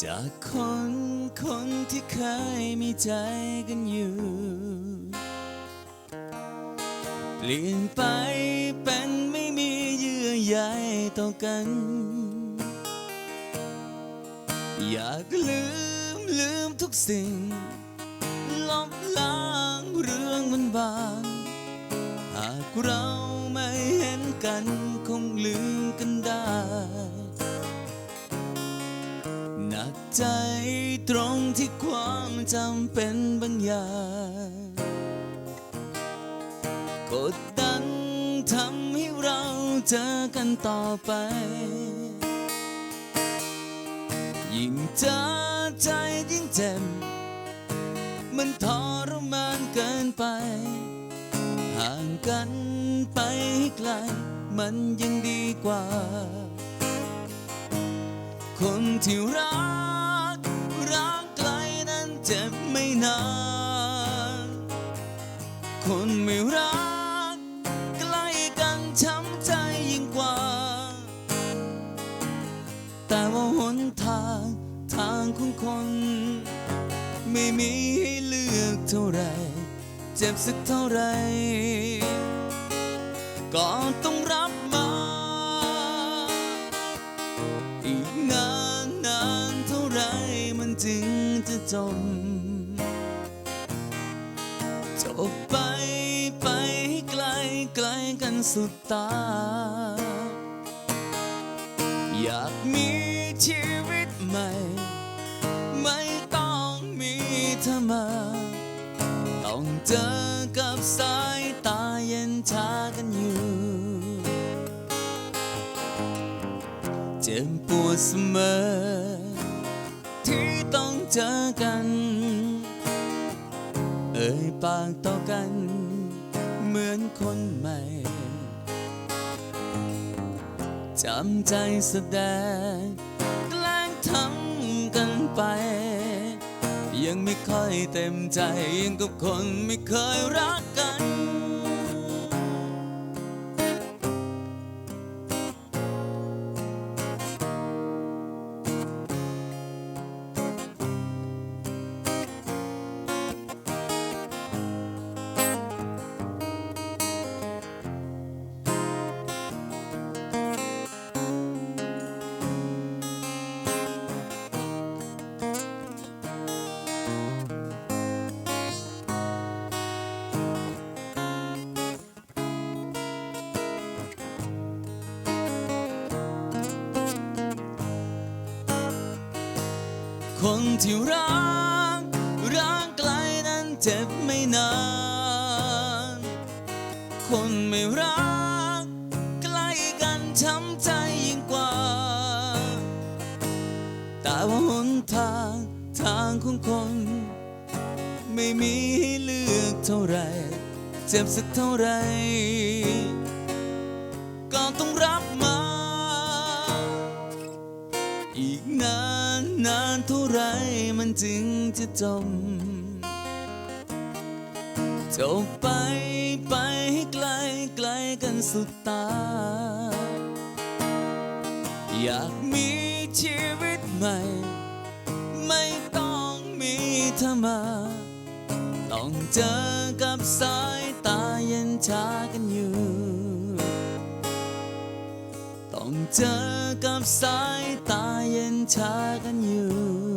จากคนคนที่เคยมีใจกันอยู่ เปลี่ยนไปเป็นไม่มีเยื่อใยต่อกัน อยากลืมลืมทุกสิ่ง ลบล้างเรื่องมันบาง หากเราไม่เห็นกันคงลืมกันได้ ใจตรงที่ความจำเป็นบางอย่างกดดันทำให้เราเจอกันต่อไป ยิ่งเจอใจยิ่งเจ็บมันทรมานเกินไป ห่างกันไปให้ไกลมันยังดีกว่า คนที่รัก คนไม่รักใกล้กันช้ำใจยิ่งกว่า แต่ว่าหนทางทางของคน ไม่มีให้เลือกเท่าไร เจ็บสักเท่าไร ก็ต้องรับมา อีกนานนานเท่าไรมันจึงจะจม จบไปไปให้ไกลไกลกันสุดตา อยากมีชีวิตใหม่ ไม่ต้องมีเธอมา ต้องเจอกับสายตาเย็นชากันอยู่ เจ็บปวดเสมอ ที่ต้องเจอกัน อ่ยปากต่อกัน เหมือนคนใหม่จำใจแสดงแกล้งทำกันไป ยังไม่ค่อยเต็มใจยังกับคนไม่เคยรักกัน คนที่รัก รักไกลนั้นเจ็บไม่นาน คนไม่รัก ใกล้กันช้ำใจยิ่งกว่า แต่ว่าหนทางทางของคน ไม่มีให้เลือกเท่าไร เจ็บสักเท่าไร นานนานเท่าไรมันจึงจะจมจบไปไปให้ไกลไกลกันสุดตา อยากมีชีวิตใหม่ ไม่ต้องมีเธอมา ต้องเจอกับสายตาเย็นชากันอยู่ ต้องเจอกับสายตาเย็นชากันอยู่